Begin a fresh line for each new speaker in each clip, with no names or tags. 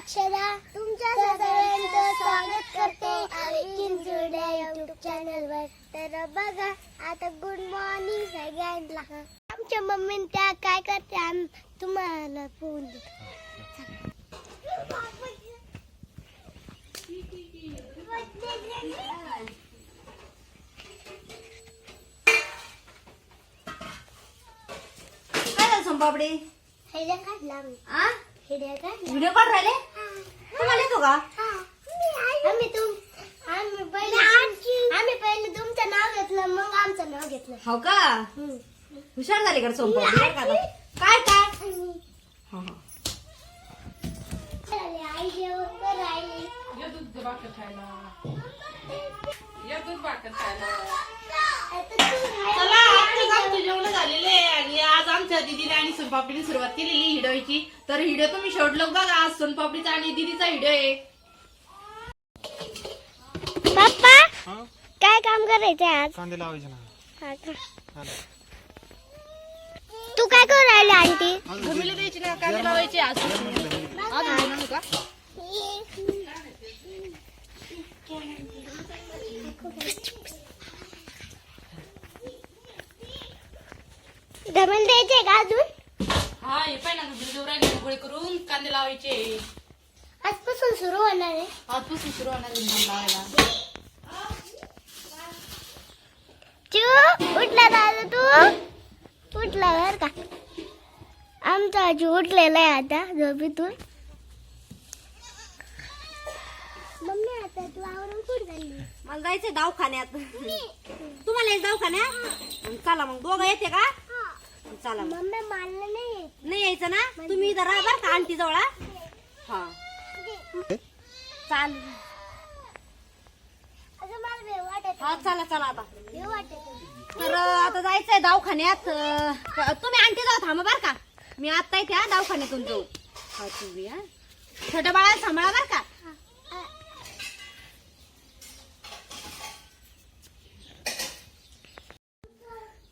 अक्षरा तुमच्या सगळ्यांचं स्वागत करते. चिंचुड्या युट्यूब चॅनलवर तर बघा आता गुड मॉर्निंग सगळ्यांना. आमच्या मम्मीने त्या काय करते? आम्ही तुम्हाला फोन
काय झालं सोनपापडी?
हेड्या काढला आम्ही.
आ?
हेड्या काढला.
व्हिडिओ काढ राहिले? तुम्हाला येतो का?
आम्ही तुम आम्ही पहिले आम्ही पहिले तुमचं नाव घेतलं मग आमचं नाव घेतलं.
हो का?
हम्म.
हुशार झाली का सोनपापडी बरं का आता? काय काय? हो, हो.
चले, आई जेवण कर राहिली
ये दूध भाकर खायला. ये दूध भाकर खायला
आता तू राहिली.
चला आजचे आमचे जेवण झालेले आहे आणि दिदीने आणि सोनपापडीने सुरुवात केलेली हिडोची तर हिडो तुम्ही शेवटलो बघा आज सोनपापडीचा आणि दिदीचा हिडो आहे.
पप्पा काय काम करायचं आज?
कांदे लावायचे ना.
हा का? तू काय करू राहिली आंटी?
भूमीला द्यायची ना कांदे लावायचे आज. आज का?
धमन द्यायचे का अजून?
हा हे पाहिजे ना जोराने गोळी करून कांदे लावायचे.
आजपासून सुरू होणार आहे.
आजपासून सुरू होणार आहे लावायला
चू उठला दादा तू? उठला बर का. आमचा आजू उठलेला आहे आता झोपेतून. मम्मी आता तू आवरून कुठं चालली?
मला जायचंय दवाखान्यात. तुम्हाला दवाखान्यात? मग चला मग दोघं येते का? चला मग
मम्मी मला नाही.
नाही यायचं ना? तुम्ही इथं राहा बरं का आंटी जवळ हा? चाल
अगं मला भेव वाटत
हा चला चला आता.
भेव वाटत
तर अं, आता जायचंय दवाखान्यात. अं, तुम्ही आंटी जाऊ थांबा बरं का. मी आता येते हा दवाखान्यातून जाऊ. हा तुम्ही हा. छोट्या बाळाला सांभाळा बरं का.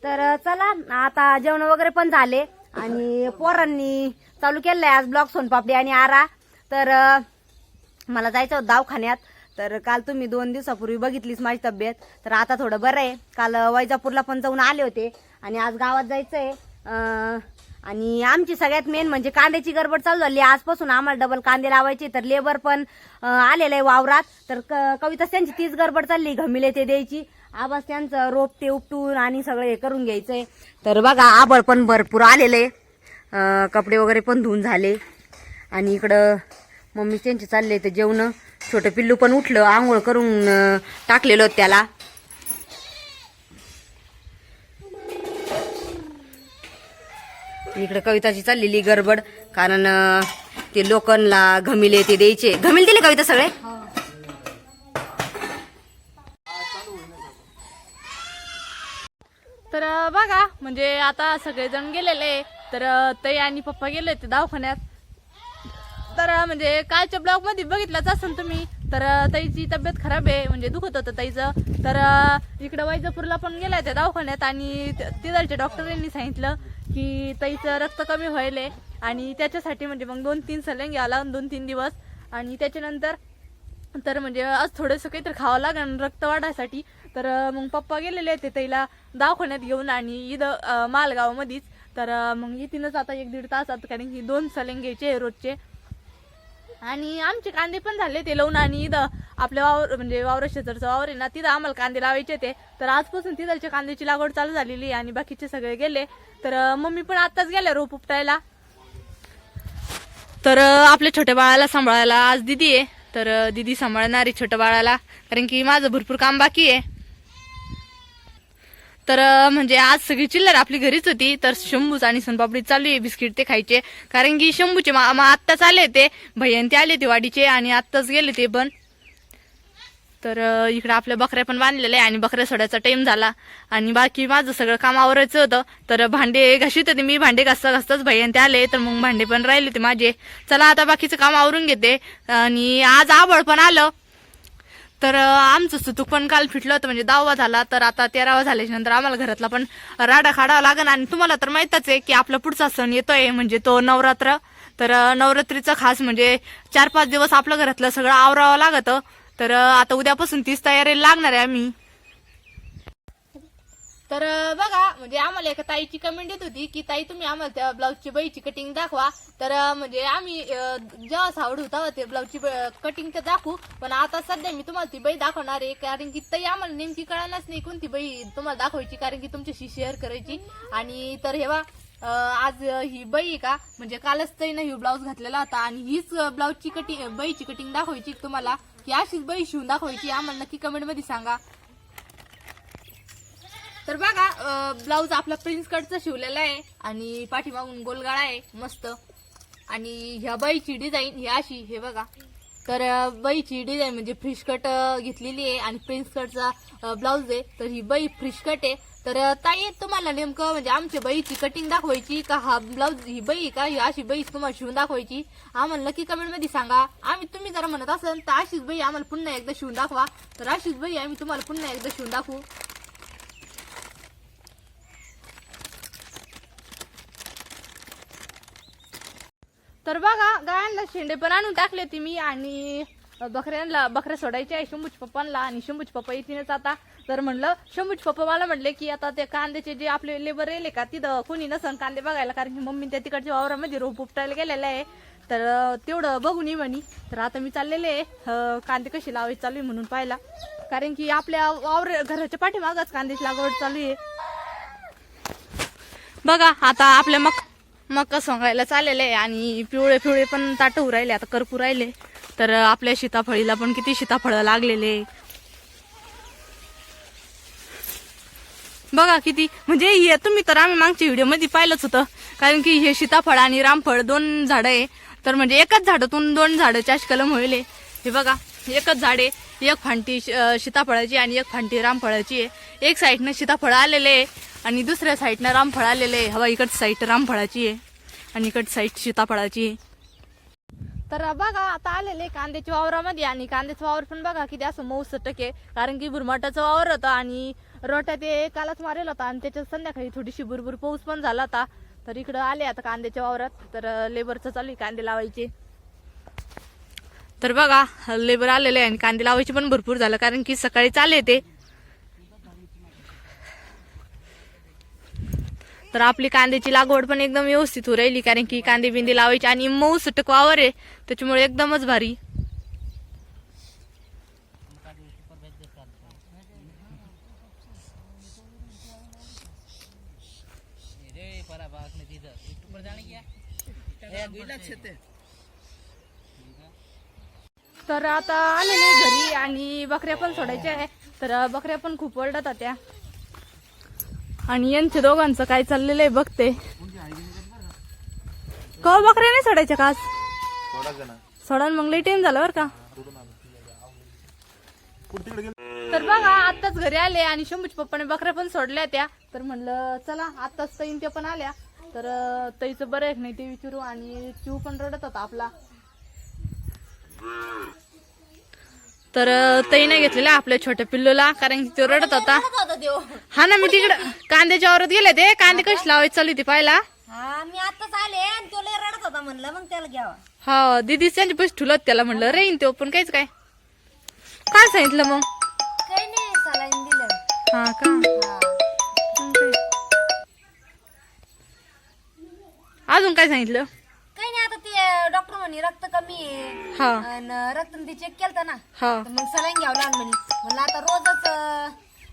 तर चला आता जेवण वगैरे पण झाले. आणि पोरांनी चालू केलंय आज ब्लॉग सोनपापडी आणि आरा. तर मला जायचं होतं दवाखान्यात. तर काल तुम्ही दोन दिवसापूर्वी बघितलीच माझी तब्येत. तर आता थोडं बरं आहे. काल वैजापूरला पण जाऊन आले होते. आणि आज गावात जायचं आहे आणि आमची सगळ्यात मेन म्हणजे कांद्याची गडबड चालू झाली. आजपासून आम्हाला डबल कांदे लावायचे तर लेबर पण आलेलं आहे वावरात. तर क- कविता त्यांची तीच गडबड चालली. घमिले ते द्यायची. आबास त्यांचं रोप ते उपटून आणि सगळं हे करून घ्यायचंय. तर बघा आबळ पण भरपूर आलेले. कपडे वगैरे पण धुवून झाले. आणि इकडं मम्मी त्यांचे चालले ते जेवण. छोटं पिल्लू पण उठलं आंघोळ करून टाकलेलं त्याला. इकडे कविताची चाललेली गडबड कारण ते लोकांना घमिले ते द्यायचे. घमिल दिले कविता सगळे?
तर बघा म्हणजे आता सगळेजण गेलेले तर ते ताई आणि पप्पा गेले ते दवाखान्यात. तर म्हणजे कालच्या ब्लॉगमध्ये बघितलंच असेल तुम्ही. तर ताईची तब्येत खराब आहे म्हणजे दुखत होतं ताईचं. तर इकडं वैजापूरला पण गेला त्या दवाखान्यात आणि त- तिथलच्या डॉक्टरांनी सांगितलं की ताईचं रक्त कमी व्हायले आणि त्याच्यासाठी म्हणजे मग दोन तीन सलंग घ्यावं लागून दोन तीन दिवस. आणि त्याच्यानंतर तर म्हणजे आज थोडंसं काहीतरी खावं लागेल रक्त वाढायसाठी तर मग पप्पा गेलेले ते ताईला दवाखान्यात घेऊन आणि इथं मालगावमध्येच. तर मग येतीनच आता एक दीड तासात कारण की दोन सलेंग घ्यायचे रोजचे. आणि आमचे कांदे पण झाले ते लावून आणि इथं आपल्या वावर म्हणजे वावर शेजारचं वावर आहे ना तिथं आम्हाला कांदे लावायचे ते तर आजपासून तिथलच्या कांद्याची लागवड चालू झालेली आहे आणि बाकीचे सगळे गेले. तर मम्मी पण आताच गेल्या रोप उपटायला. तर आपल्या छोट्या बाळाला सांभाळायला आज दिदी आहे. तर अं, दिदी सांभाळणारी छोट्या बाळाला कारण की माझं भरपूर काम बाकी आहे. तर म्हणजे आज सगळी चिल्लर आपली घरीच होती. तर शंभूच आणि सोनपापडी चालू आहे बिस्किट ते खायचे. कारण की शंभूचे मा आत्ताच आले ते भयंती ते आले ते वाडीचे आणि आत्ताच गेले ते पण. तर इकडे आपल्या बकऱ्या पण बांधलेल्या आहे आणि बकऱ्या सोडायचा टाइम झाला. आणि बाकी माझं सगळं काम आवरायचं होतं. तर भांडे घाशीत होते मी. भांडे घासता घासताच भयंती ते आले. तर मग भांडे पण राहिले होते माझे. चला आता बाकीचं काम आवरून घेते. आणि आज आवड पण आलं. तर आमचं सुतूक पण काल फिटलं होतं म्हणजे दहावा झाला तर आता तेरावा झाल्याच्यानंतर आम्हाला घरातला पण राडा काढावा लागेल. आणि तुम्हाला तर माहीतच आहे की आपला पुढचा सण येतोय म्हणजे तो नवरात्र. तर नवरात्रीचं खास म्हणजे चार पाच दिवस आपलं घरातलं सगळं आवरावं लागतं. तर आता उद्यापासून तीच तयारी लागणार आहे आम्ही. तर बघा म्हणजे आम्हाला एका ताईची कमेंट येत होती की ताई तुम्ही आम्हाला त्या ब्लाऊजची बाईची कटिंग दाखवा. तर म्हणजे आम्ही जेव्हा सावड होता ते ब्लाऊजची कटिंग तर दाखवू. पण आता सध्या मी तुम्हाला ती बाई दाखवणार आहे कारण की ताई आम्हाला नेमकी कळणारच नाही कोणती बाई तुम्हाला दाखवायची कारण की तुमच्याशी शेअर करायची. आणि तर हे आज ही बाई का? म्हणजे कालच ताईनं ही ब्लाऊज घातलेला होता आणि हीच ब्लाऊजची कटिंग बाईची कटिंग दाखवायची तुम्हाला. की अशीच बाई शिवून दाखवायची आम्हाला नक्की कमेंटमध्ये सांगा. तर बघा ब्लाऊज आपला प्रिन्स कटचा शिवलेला आहे आणि पाठीमागून गोलगाळा आहे मस्त. आणि ह्या बाईची डिझाईन ही अशी हे बघा. तर बाईची डिझाईन म्हणजे फ्रिश कट घेतलेली आहे आणि प्रिन्स कटचा ब्लाऊज आहे. तर ही बाई फ्रिश कट आहे. तर ताई तुम्हाला नेमकं म्हणजे आमच्या बाईची कटिंग दाखवायची का हा ब्लाऊज ही बाई का? ही अशी बाई तुम्हाला शिवून दाखवायची? आम्हाला नक्की कमेंटमध्ये सांगा. आम्ही तुम्ही जरा म्हणत असाल तर अशीच बाई आम्हाला पुन्हा एकदा शिवून दाखवा. तर अशीच बाई आम्ही तुम्हाला पुन्हा एकदा शिवून दाखवू. तर बघा गायांना शेंडे पण आणून टाकले ती मी आणि बकऱ्यांना बकऱ्या सोडायच्या आहे शंभूच पप्पांना आणि शंभूच पप्पा इथेच आता. तर म्हणलं शंभूच पप्पा मला म्हटले की आता ते कांद्याचे जे आपले लेबर येले का तिथं कोणी नसन कांदे बघायला कारण की मम्मी त्या तिकडच्या वावरामध्ये रोप उपटायला गेलेलं आहे. तर तेवढं बघून ये म्हणे. तर आता मी चाललेले आहे. कांदे कसे लावायचे चालू आहे म्हणून पाहिला. कारण की आपल्या वावर घराच्या पाठीमागच कांद्याची लागवड चालू आहे. बघा आता आपल्या मग मका सोंगायला चाललेले आहे आणि पिवळे पिवळे पण ताटवू राहिले आता करपू राहिले. तर आपल्या सीताफळीला पण किती सीताफळं लागलेले. बघा किती म्हणजे हे तुम्ही तर आम्ही मागच्या व्हिडिओमध्ये पाहिलंच होतं. कारण की हे सीताफळ आणि रामफळ दोन झाडं आहे. तर म्हणजे एकाच झाडातून दोन झाडं चाश कलम होईल हे बघा एकच झाड आहे एक फांटी सीताफळाची आणि एक फांटी रामफळाची आहे. एक साईडनं सीताफळ आलेले आहे. आणि दुसऱ्या साईडनं रामफळ आलेलं आहे. हवा इकडची साईड रामफळाची आहे आणि इकडची साईड सीताफळाची आहे. तर बघा आता आलेले कांद्याच्या वावरामध्ये आणि कांद्याचं वावर पण बघा किती असं मऊ टक्के कारण की भुरमाटाचं वावर होतं आणि रोट्या ते कालच मारेल होता आणि त्याच्यात संध्याकाळी थोडीशी बुरबुर पाऊस पण झाला होता. तर इकडं आले आता कांद्याच्या वावरात. तर लेबरचं चालू आहे कांदे लावायचे. तर बघा लेबर आलेले आहे आणि कांदे लावायचे पण भरपूर झालं कारण की सकाळी चाले ते. तर आपली कांद्याची लागवड पण एकदम व्यवस्थित हो राहिली कारण की कांदे बिंदे लावायचे आणि मऊ सुटक वावर आहे त्याच्यामुळे एकदमच भारी. तर आता आलेले घरी आणि बकऱ्या पण सोडायच्या आहे. तर बकऱ्या पण खूप ओरडत होत्या. आणि यांच्या दोघांचं काय चाललेलं आहे बघते. का बकऱ्या नाही सोडायच्या का सोडा मग लई टाइम झाला बरं का. तर बघा आताच घरी आले आणि शंभूच पप्पाने बकऱ्या पण सोडल्या त्या. तर म्हणलं चला आताच तईन त्या पण आल्या. तर अं, तईचं बरं आहे नाही ते विचारू आणि चिव पण रडत होता आपला. तर तईने घेतलेला आपल्या छोट्या पिल्लूला कारण की तो रडत होता. हा ना मी तिकडं कांद्याच्या वावरात गेले ते. कांदे कशी लावायची चालू होती पाहिला
हा मी आताच आले आणि तो लय रडत होता म्हणलं मग त्याला घ्यावा.
हा दिदी त्यांच्या पैसे ठुलत त्याला म्हणलं रेन तो पण काहीच काय. काय सांगितलं मग?
काही नाही सलाईन दिलं.
हा का? अजून काय सांगितलं
काही नाही आता ते डॉक्टर म्हणे रक्त कमी आहे.
हा.
आणि रक्त ते चेक केलं ना.
हा.
तर मग सलाईन घ्यावं लागलं म्हणे. म्हणलं आता रोजच अं,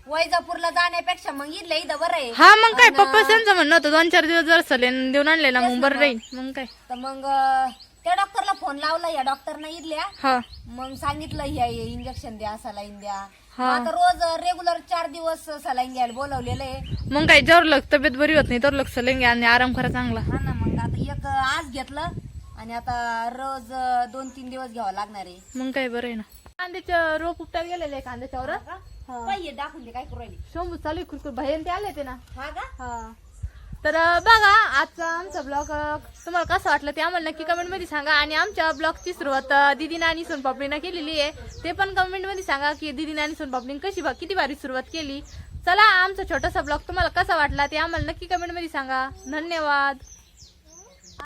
वैजापूरला जाण्यापेक्षा मग इथलं इथं बरं आहे.
हा मग काय? पप्पा त्यांचं म्हणणं होतं दोन चार दिवस जर सलेन देऊन आणले ना मग बरं राहील. मग काय?
तर मग अं, त्या डॉक्टरला फोन लावला या डॉक्टरनं इथल्या.
हा.
मग सांगितलं ह्या इंजेक्शन द्या सलाईन द्या.
हा.
आता रोज रेग्युलर चार दिवस सलाईन घ्यायला बोलवलेलं आहे.
मग काय जर लग तब्येत बरी होत नाही तर लक्ष सलेन घ्या आणि आराम करा चांगला.
हा ना मग आता एक आज घेतलं. आणि आता रोज दोन तीन दिवस घ्यावं लागणार आहे.
मग काय बरं आहे ना. कांद्याच्या रोप उपटायला गेलेले आहे कांद्याच्यावर
पाहिजे दाखवून दे काय करू राहिली.
शंभू चालू खुरखुर भैयन ते आले ते ना.
हा का?
हा. तर बघा आजचा आमचा ब्लॉग तुम्हाला कसं वाटलं ते आम्हाला नक्की कमेंटमध्ये सांगा. आणि आमच्या ब्लॉगची सुरुवात दीदीनं आणि सोनपापडीनं केलेली आहे. ते पण कमेंटमध्ये सांगा की दीदीनं आणि सोनपापडीनं कशी भा- किती भारी सुरुवात केली. चला आमचा छोटासा ब्लॉग तुम्हाला कसा वाटला ते आम्हाला नक्की कमेंटमध्ये सांगा. धन्यवाद.